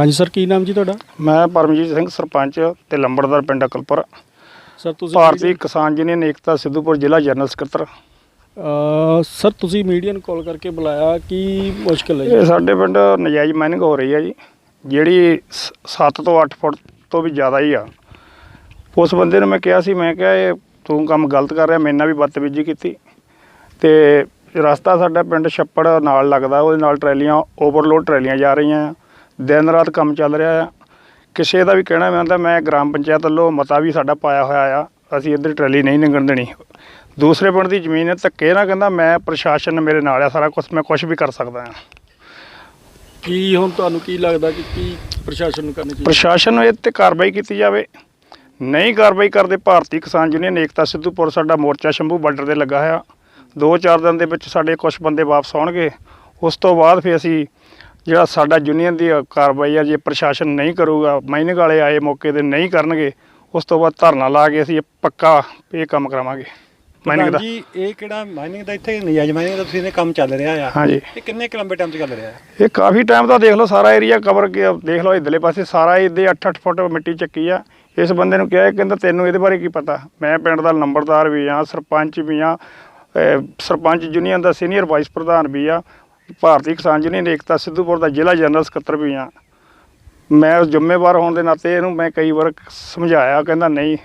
ਹਾਂਜੀ ਸਰ ਕੀ ਨਾਮ ਜੀ ਤੁਹਾਡਾ? ਮੈਂ ਪਰਮਜੀਤ ਸਿੰਘ ਸਰਪੰਚ ਤੇ ਲੰਬੜਦਾਰ ਪਿੰਡ ਅਕਲਪੁਰ। ਸਰ ਤੁਸੀਂ ਭਾਰਤੀ ਕਿਸਾਨ ਯੂਨੀਅਨ ਏਕਤਾ ਸਿੱਧੂਪੁਰ ਜ਼ਿਲ੍ਹਾ ਜਨਰਲ ਸਕੱਤਰ। ਅਹ ਸਰ ਤੁਸੀਂ ਮੀਡੀਆ ਨੂੰ ਕਾਲ ਕਰਕੇ ਬੁਲਾਇਆ ਕੀ ਮੁਸ਼ਕਲ ਹੈ ਜੀ? ਇਹ ਸਾਡੇ ਪਿੰਡ ਨਜਾਇਜ਼ ਮਾਈਨਿੰਗ ਹੋ ਰਹੀ ਹੈ ਜੀ ਜਿਹੜੀ 7 ਤੋਂ 8 ਫੁੱਟ ਤੋਂ ਵੀ ਜ਼ਿਆਦਾ ਹੀ ਆ। ਉਸ ਬੰਦੇ ਨੂੰ ਮੈਂ ਕਿਹਾ ਸੀ ਮੈਂ ਕਿਹਾ ਇਹ ਤੂੰ ਕੰਮ ਗਲਤ ਕਰ ਰਿਹਾ ਮੇਰੇ ਨਾਲ ਵੀ ਬਦਤਮੀਜ਼ੀ ਕੀਤੀ। ਤੇ ਰਸਤਾ ਸਾਡਾ ਪਿੰਡ ਛੱਪੜ ਨਾਲ ਲੱਗਦਾ ਉਹਦੇ ਨਾਲ ਟਰੈਲੀਆਂ ਓਵਰਲੋਡ ਟਰੈਲੀਆਂ ਜਾ ਰਹੀਆਂ ਆ। ਦਿਨ ਰਾਤ ਕੰਮ ਚੱਲ ਰਿਹਾ ਆ। ਕਿਸੇ ਦਾ ਵੀ ਕਹਿਣਾ ਮੈਂ ਆਂਦਾ ਮੈਂ ਗ੍ਰਾਮ ਪੰਚਾਇਤ ਵੱਲੋਂ ਮਤਾ ਵੀ ਸਾਡਾ ਪਾਇਆ ਹੋਇਆ ਆ ਅਸੀਂ ਇੱਧਰ ਟਰੈਲੀ ਨਹੀਂ ਲੰਘਣ ਦੇਣੀ। ਦੂਸਰੇ ਪਿੰਡ ਦੀ ਜ਼ਮੀਨ ਹੈ ਧੱਕੇ ਨਾ ਕਹਿੰਦਾ ਮੈਂ ਪ੍ਰਸ਼ਾਸਨ ਮੇਰੇ ਨਾਲ ਆ ਸਾਰਾ ਕੁਝ ਮੈਂ ਕੁਝ ਵੀ ਕਰ ਸਕਦਾ ਹਾਂ ਕੀ ਹੁਣ ਤੁਹਾਨੂੰ ਕੀ ਲੱਗਦਾ ਕਿ ਕੀ ਪ੍ਰਸ਼ਾਸਨ ਨੂੰ ਕਰਨੀ ਚਾਹੀਦੀ? ਪ੍ਰਸ਼ਾਸਨ ਨੂੰ ਇਹ ਤੇ ਕਾਰਵਾਈ ਕੀਤੀ ਜਾਵੇ। ਨਹੀਂ ਕਾਰਵਾਈ ਕਰਦੇ ਭਾਰਤੀ ਕਿਸਾਨ ਯੂਨੀਅਨ ਏਕਤਾ ਸਿੱਧੂਪੁਰ ਸਾਡਾ ਮੋਰਚਾ ਸ਼ੰਭੂ ਬਾਰਡਰ ਤੇ ਲੱਗਾ ਹੋਇਆ। ਦੋ ਚਾਰ ਦਿਨ ਦੇ ਵਿੱਚ ਸਾਡੇ ਕੁਝ ਬੰਦੇ ਵਾਪਸ ਆਉਣਗੇ। ਉਸ ਤੋਂ ਬਾਅਦ ਫਿਰ ਅਸੀਂ ਜਿਹੜਾ ਸਾਡਾ ਯੂਨੀਅਨ ਦੀ ਕਾਰਵਾਈ ਆ ਜੇ ਪ੍ਰਸ਼ਾਸਨ ਨਹੀਂ ਕਰੂਗਾ ਮਾਈਨਿੰਗ ਵਾਲੇ ਆਏ ਮੌਕੇ ਤੇ ਨਹੀਂ ਕਰਨਗੇ ਉਸ ਤੋਂ ਬਾਅਦ ਧਰਨਾ ਲਾ ਕੇ ਅਸੀਂ ਪੱਕਾ ਇਹ ਕੰਮ ਕਰਾਵਾਂਗੇ। ਮਾਈਨਿੰਗ ਦਾ। ਜੀ ਇਹ ਕਿਹੜਾ ਮਾਈਨਿੰਗ ਦਾ ਇੱਥੇ ਨਜਾਇਜ਼ ਮਾਈਨਿੰਗ ਦਾ ਤੁਸੀਂ ਨੇ ਕੰਮ ਚੱਲ ਰਿਹਾ ਆ। ਹਾਂਜੀ। ਇਹ ਕਿੰਨੇ ਕੁ ਲੰਬੇ ਟਾਈਮ ਤੋਂ ਚੱਲ ਰਿਹਾ ਹੈ ਇਹ ਕਾਫੀ ਟਾਈਮ ਦਾ ਦੇਖ ਲਓ ਸਾਰਾ ਏਰੀਆ ਕਵਰ ਕੇ ਦੇਖ ਲਓ ਇਧਰਲੇ ਪਾਸੇ ਸਾਰਾ ਇਹਦੇ 8-8 ਫੁੱਟ ਮਿੱਟੀ ਚੱਕੀ ਆ। ਇਸ ਬੰਦੇ ਨੂੰ ਕਿਹਾ ਇਹ ਕਹਿੰਦਾ ਤੈਨੂੰ ਇਹਦੇ ਬਾਰੇ ਕੀ ਪਤਾ? ਮੈਂ ਪਿੰਡ ਦਾ ਨੰਬਰਦਾਰ ਵੀ ਆ ਸਰਪੰਚ ਵੀ ਆ ਸਰਪੰਚ ਯੂਨੀਅਨ ਦਾ ਸੀਨੀਅਰ ਵਾਈਸ ਪ੍ਰਧਾਨ ਵੀ ਆ। ਭਾਰਤੀ ਕਿਸਾਨ ਯੂਨੀਅਨ ਏਕਤਾ ਸਿੱਧੂਪੁਰ ਦਾ ਜ਼ਿਲ੍ਹਾ ਜਨਰਲ ਸਕੱਤਰ ਵੀ ਆ ਮੈਂ ਜ਼ਿੰਮੇਵਾਰ ਹੋਣ ਦੇ ਨਾਤੇ ਇਹਨੂੰ ਮੈਂ ਕਈ ਵਾਰ ਸਮਝਾਇਆ ਕਹਿੰਦਾ ਨਹੀਂ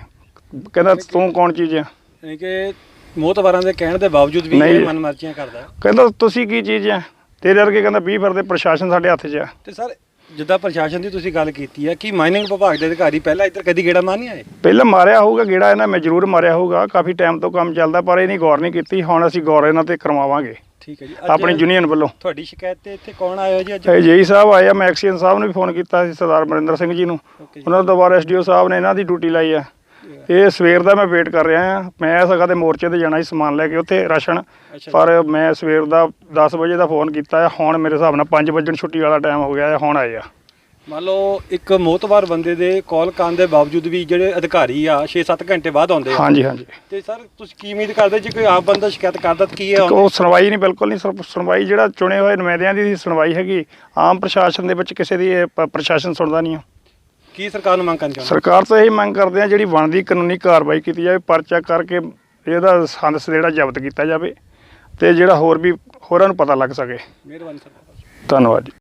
ਕਹਿੰਦਾ ਤੂੰ ਕੌਣ ਚੀਜ਼ ਆ ਯਾਨੀ ਕਿ ਮੋਤਵਾਰਾਂ ਦੇ ਕਹਿਣ ਦੇ ਬਾਵਜੂਦ ਵੀ। ਇਹ ਮਨਮਰਜ਼ੀਆਂ ਕਰਦਾ ਹੈ। ਕਹਿੰਦਾ ਤੁਸੀਂ ਕੀ ਚੀਜ਼ ਆ ਤੇਰੇ ਵਰਗੇ ਕਹਿੰਦਾ 20 ਫਿਰਦੇ ਪ੍ਰਸ਼ਾਸਨ ਸਾਡੇ ਹੱਥ 'ਚ ਆ ਤੇ ਸਰ ਜਿੱਦਾਂ ਪ੍ਰਸ਼ਾਸਨ ਦੀ ਤੁਸੀਂ ਗੱਲ ਕੀਤੀ ਹੈ ਕਿ ਮਾਈਨਿੰਗ ਵਿਭਾਗ ਦੇ ਅਧਿਕਾਰੀ ਪਹਿਲਾਂ ਇੱਧਰ ਕਦੀ ਗੇੜਾ ਮਾਰ ਨਹੀਂ ਆਏ? ਪਹਿਲਾਂ ਮਾਰਿਆ ਹੋਊਗਾ ਗੇੜਾ ਇਹਨਾਂ ਮੈਂ ਜ਼ਰੂਰ ਮਾਰਿਆ ਹੋਊਗਾ ਕਾਫੀ ਟਾਈਮ ਤੋਂ ਕੰਮ ਚੱਲਦਾ ਪਰ ਇਹ ਨਹੀਂ ਗੌਰ ਨਹੀਂ ਕੀਤੀ ਹੁਣ ਅਸੀਂ ਗੌਰ ਇਹਨਾਂ ਤੇ ਕਰਵਾਵਾਂਗੇ। ਠੀਕ ਹੈ ਜੀ ਆਪਣੀ ਯੂਨੀਅਨ ਵੱਲੋਂ। ਤੁਹਾਡੀ ਸ਼ਿਕਾਇਤ ਤੇ ਇੱਥੇ ਕੌਣ ਆਇਆ ਜੀ ਅੱਜ? ਜੇਈ ਸਾਹਿਬ ਆਏ ਮੈਂ ਐਕਸੀਅਨ ਸਾਹਿਬ ਨੂੰ ਵੀ ਫੋਨ ਕੀਤਾ ਸੀ ਸਰਦਾਰ ਮਰਿੰਦਰ ਸਿੰਘ ਜੀ ਨੂੰ। ਓਕੇ ਜੀ। ਉਹਨਾਂ ਤੋਂ ਬਾਅਦ ਐਸਡੀਓ ਸਾਹਿਬ ਨੇ ਇਹਨਾਂ ਦੀ ਡਿਊਟੀ ਲਾਈ ਆ। ਇਹ ਸਵੇਰ ਦਾ ਮੈਂ ਵੇਟ ਕਰ ਰਿਹਾ ਆ ਮੈਂ ਸਗਾ ਤੇ ਮੋਰਚੇ ਤੇ ਜਾਣਾ ਸੀ ਸਮਾਨ ਲੈ ਕੇ ਉੱਥੇ ਰਾਸ਼ਨ। ਪਰ ਮੈਂ ਸਵੇਰ ਦਾ 10 ਵਜੇ ਦਾ ਫੋਨ ਕੀਤਾ ਆ। ਹੁਣ ਮੇਰੇ ਹਿਸਾਬ ਨਾਲ 5 ਵਜੇ ਛੁੱਟੀ ਵਾਲਾ ਟਾਈਮ ਹੋ ਗਿਆ ਆ ਹੁਣ ਆਏ ਆ। ਮੰਨ ਲਓ ਇੱਕ ਮੋਤਵਾਰ ਬੰਦੇ ਦੇ ਕਾਲ ਕਰਨ ਦੇ ਬਾਵਜੂਦ ਵੀ ਜਿਹੜੇ ਅਧਿਕਾਰੀ ਆ 6-7 ਘੰਟੇ ਬਾਅਦ ਆਉਂਦੇ ਆ। ਹਾਂਜੀ ਹਾਂਜੀ। ਤੇ ਸਰ ਤੁਸੀਂ ਕੀ ਉਮੀਦ ਕਰਦੇ ਜੇ ਕੋਈ ਆਪ ਬੰਦਾ ਸ਼ਿਕਾਇਤ ਕਰਦਾ ਤਾਂ ਕੀ ਹੈ ਉਹ ਸੁਣਵਾਈ ਨਹੀਂ ਬਿਲਕੁਲ ਨਹੀਂ। ਸੁਣ- ਸੁਣਵਾਈ ਜਿਹੜਾ ਚੁਣੇ ਹੋਏ ਨੁਮਾਇੰਦਿਆਂ ਦੀ ਸੁਣਵਾਈ ਹੈਗੀ ਆਮ ਪ੍ਰਸ਼ਾਸਨ ਦੇ ਵਿੱਚ ਕਿਸੇ ਦੀ ਪ੍ਰਸ਼ਾਸਨ ਸੁਣਦਾ ਨਹੀਂ ਆ। ਕੀ ਸਰਕਾਰ ਨੂੰ ਮੰਗ ਕਰਨੀ ਚਾਹੁੰਦੇ ਸਰਕਾਰ ਤੋਂ ਇਹੀ ਮੰਗ ਕਰਦੇ ਆ ਜਿਹੜੀ ਬਣਦੀ ਕਾਨੂੰਨੀ ਕਾਰਵਾਈ ਕੀਤੀ ਜਾਵੇ ਪਰਚਾ ਕਰਕੇ ਇਹਦਾ ਸੰਦਸ ਜਿਹੜਾ ਜ਼ਬਤ ਕੀਤਾ ਜਾਵੇ ਤੇ ਜਿਹੜਾ ਹੋਰ ਵੀ ਹੋਰਾਂ ਨੂੰ ਪਤਾ ਲੱਗ ਸਕੇ। ਮਿਹਰਬਾਨੀ ਸਰ। ਧੰਨਵਾਦ ਜੀ।